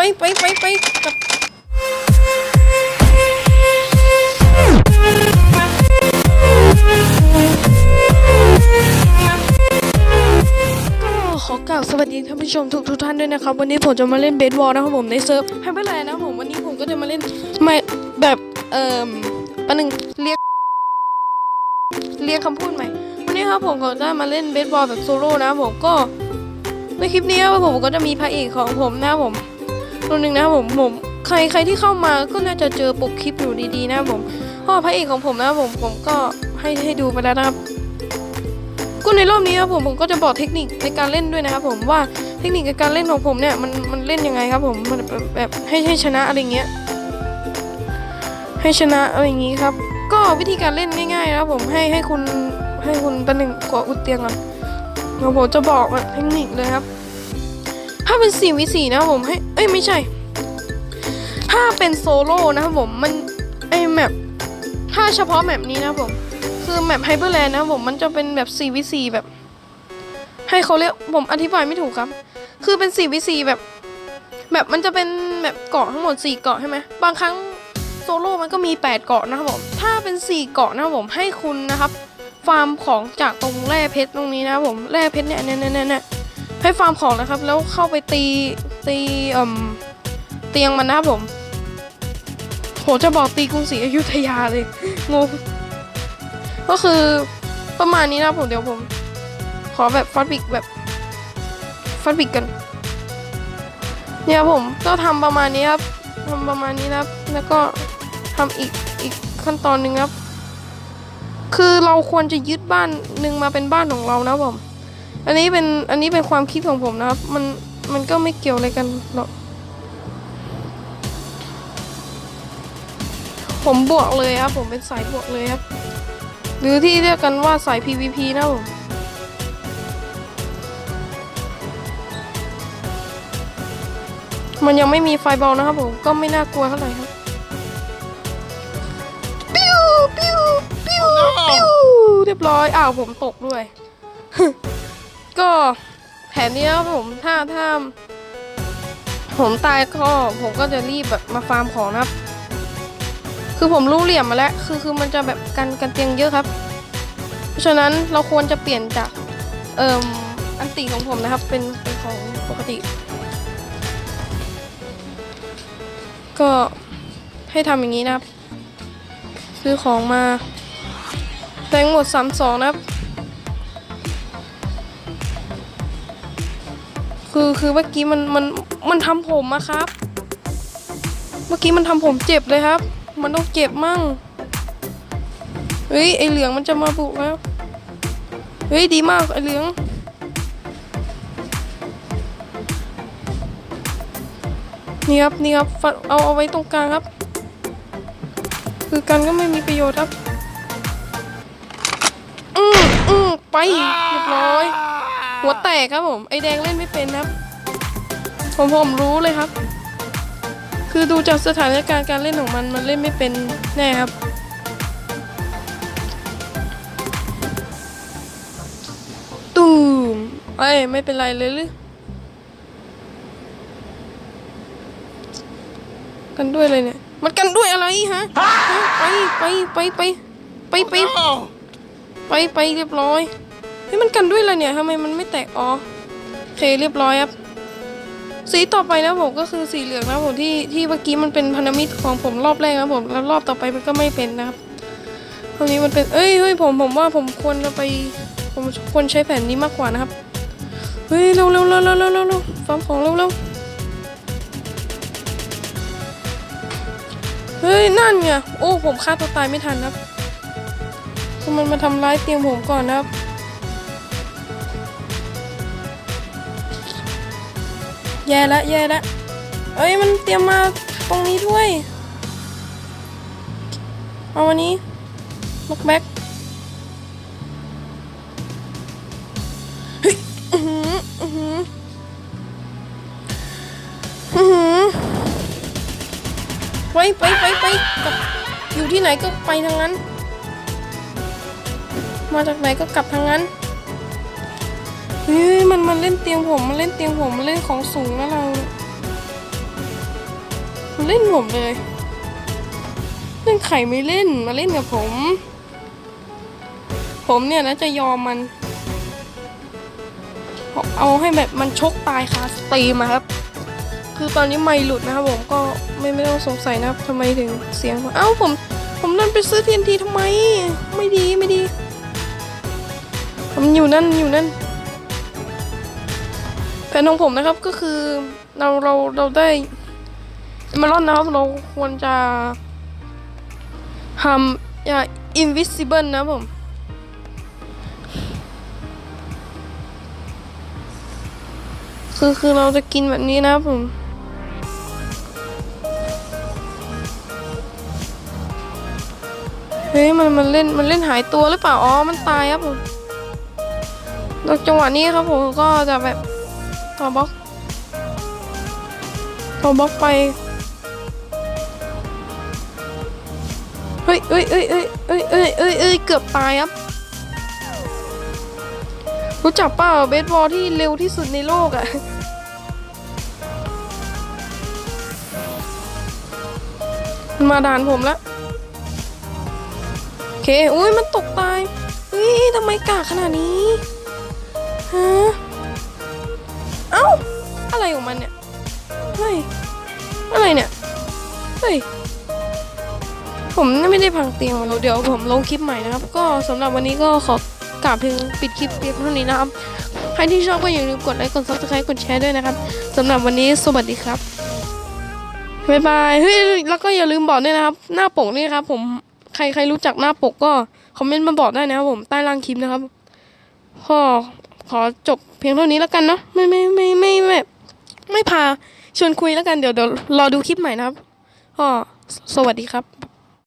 ไปไปไปไปกลับก็ขอกล่าวสวัสดีท่านผู้ชมทุกทุกท่านด้วยนะครับ วันนี้ผมจะมาเล่นเบสบอลนะครับผมในเซิร์ฟไฮเปอร์แลน์นะผมวันนี้ผมก็จะมาเล่นไม่แบบเอ่อประหนึ่งเรียกเรียกคำพูดใหม่วันนี้ครับผมก็จะมาเล่นเบสบอลแบบโซโล่นะผมก็ในคลิปนี้ครับผมก็จะมีพระเอกของผมนะผม ตัวหนึ่งนะผมผมใครใครที่เข้ามาก็น่าจะเจอปกคลิปอยู่ดีๆนะผมเพราะว่าพระเอกของผมนะผมผมก็ให้ให้ดูไปแล้วนะครับก็ในรอบนี้ครับผมผมก็จะบอกเทคนิคในการเล่นด้วยนะครับผมว่าเทคนิคในการเล่นของผมเนี่ยมันมันเล่นยังไงครับผมมันแบบแบบให้ให้ชนะอะไรเงี้ยให้ชนะอะไรอย่างงี้ครับ ก็วิธีการเล่นง่ายๆนะครับผมให้ให้คุณให้คุณเป็นหนึ่งกดอุดเตียงก่อนเดี๋ยวผมจะบอกเทคนิคเลยครับ ถ้าเป็นสี่วิสี่นะผมให้เอ้ยไม่ใช่ ถ้าเป็นโซโล่นะครับผมมันไอแมปถ้าเฉพาะแมปนี้นะผม คือแมปไฮเปอร์แลนด์นะผมมันจะเป็นแบบ4วิ4แบบ ให้เขาเรียกผมอธิบายไม่ถูกครับ คือเป็น4วิ4แบบแบบมันจะเป็นแบบเกาะทั้งหมด4เกาะใช่ไหมบางครั้งโซโล่มันก็มี8เกาะนะครับผมถ้าเป็น4เกาะนะครับผมให้คุณนะครับฟาร์มของจากตรงแร่เพชรตรงนี้นะครับผมแร่เพชรเนี่ยเนี่ยเนี่ยเนี่ย ให้ฟาร์มของนะครับ แล้วเข้าไปตีตีเอ่มเตียงมันนะครับผมจะบอกตีกรุงศรีอยุธยาเลยงงก็คือประมาณนี้นะผมเดี๋ยวผม ขอแบบฟัดบิกแบบฟัดบิกกัน เนี่ยผมก็ทำประมาณนี้ครับทำประมาณนี้นะครับแล้วก็ทำอีกอีกขั้นตอนหนึ่งครับ คือเราควรจะยึดบ้านหนึ่งมาเป็นบ้านของเรานะผม อันนี้เป็นอันนี้เป็นความคิดของผมนะครับ มันมันก็ไม่เกี่ยวอะไรกันหรอกผมบวกเลยครับ ผมเป็นสายบวกเลยครับ หรือที่เรียกกันว่าสาย PVP นะผมมันยังไม่มีไฟบอลนะครับผมก็ไม่น่ากลัวเท่าไหร่ครับปิ้วปิ้วปิ้วปิ้วเรียบร้อยอ้าวผมตกด้วย ก็แผนนี้นะครับผมถ้าถ้าผมตายก็ผมก็จะรีบแบบมาฟาร์มของนะครับ คือผมรู้เหลี่ยมมาแล้ว คือคือมันจะแบบกันกันเตียงเยอะครับ เพราะฉะนั้นเราควรจะเปลี่ยนจากเอ่มอันติของผมนะครับ เป็นเป็นของปกติ ก็ให้ทำอย่างนี้นะครับ ซื้อของมาแรงหมดสามสองนะครับ คือคือเมื่อกี้มันมันมันทำผมอะครับ เมื่อกี้มันทำผมเจ็บเลยครับ มันต้องเจ็บมั่งเฮ้ยไอเหลืองมันจะมาบุกแล้วเฮ้ยดีมากไอเหลืองนี่ครับนี่ครับฟันเอาเอาไว้ตรงกลางครับ คือกันก็ไม่มีประโยชน์ครับ อืมอืมไปเรียบร้อย หัวแตกครับผม ไอแดงเล่นไม่เป็นครับ ผมผมรู้เลยครับ คือดูจากสถานการณ์การเล่นของมันมันเล่นไม่เป็นแน่ครับตูมเอ้ยไม่เป็นไรเลยหรือกันด้วยเลยเนี่ย มันกันด้วยอะไรฮะ ไปไปไปไปไปไปไปไปเรียบร้อย เฮ้ยมันกันด้วยอะไรเนี่ยทำไมมันไม่แตกอ๋อโอเคเรียบร้อยครับ สีต่อไปนะผมก็คือสีเหลืองนะผมที่ที่เมื่อกี้มันเป็นพันธมิตรของผมรอบแรกนะผมแล้วรอบต่อไปมันก็ไม่เป็นนะครับตรงนี้มันเป็นเอ้ยเฮ้ยผมผมว่าผมควรจะไป ผมควรใช้แผนนี้มากกว่านะครับเฮ้ยเร็วเร็วเร็วเร็วเร็วเร็วเร็วฟาร์มของเร็วเร็วเฮ้ยนั่นไงโอ้ผมฆ่าตัวตายไม่ทันครับคือมันมาทำร้ายเตียงผมก่อนนะครับ แย่ละแย่ละเอ้ยมันเตรียมมาตรงนี้ด้วย เอาวันนี้ล็อกแบ็กเฮ้ยอื้อหืออื้อหืออื้อหือไปไปไปไปกลับอยู่ที่ไหนก็ไปทางนั้น มาจากไหนก็กลับทางนั้น เฮ้ยมันมันเล่นเตียงผมมันเล่นเตียงผมมันเล่นของสูงนะเรา มันเล่นผมเลยเล่นไข่ไม่เล่นมาเล่นกับผม ผมเนี่ยนะจะยอมมันเอาให้แบบมันชกตายคาสตีมอะครับ คือตอนนี้ไม่หลุดนะครับผมก็ไม่ไม่ต้องสงสัยนะครับทำไมถึงเสียงเอ้าผมผมนั่นไปซื้อทีนทีทำไม ไม่ดีไม่ดี ผมอยู่นั่นอยู่นั่น นของผมนะครับก็คือเราเราเราได้มารอนนะครับเราควรจะทำอย่า invisible นะครับผมคือคือเราจะกินแบบนี้นะครับผมเฮ้ยมันมันเล่นมันเล่นหายตัวหรือเปล่าอ๋อมันตายครับผมจังหวะนี้ครับผมก็จะแบบ ต่อบล็อกต่อบล็อกไป เฮ้ยเอ้ยเอ้ยเอ้ยเอ้ยเอ้ยเอ้ยเอ้ยเกือบตายครับ รู้จักเปล่าเบสบอลที่เร็วที่สุดในโลกอะ่ะมาด่านผมแล้วโอเค อุ้ยมันตกตายเฮ้ยทำไมกากขนาดนี้ ไม่ได้พังเตียงเดี๋ยวผมลงคลิปใหม่นะครับ ก็สำหรับวันนี้ก็ขอกราบเพียงปิดคลิปเพียงเท่านี้นะครับ ใครที่ชอบก็อย่าลืมกดไลค์กดซับสไครต์กดแชร์ด้วยนะครับสำหรับวันนี้สวัสดีครับบ๊ายบายเฮ้ยแล้วก็อย่าลืมบอกด้วยนะครับ หน้าปกนี่ครับ ผมใครใครรู้จักหน้าปกก็คอมเมนต์มาบอกได้นะครับผมใต้ล่างคลิปนะครับก็ขอจบเพียงเท่านี้แล้วกันเนาะไม่ไม่ไม่ไม่ไม่ไม่พาชวนคุยแล้วกันเดี๋ยวเดี๋ยวรอดูคลิปใหม่นะครับก็สวัสดีครับ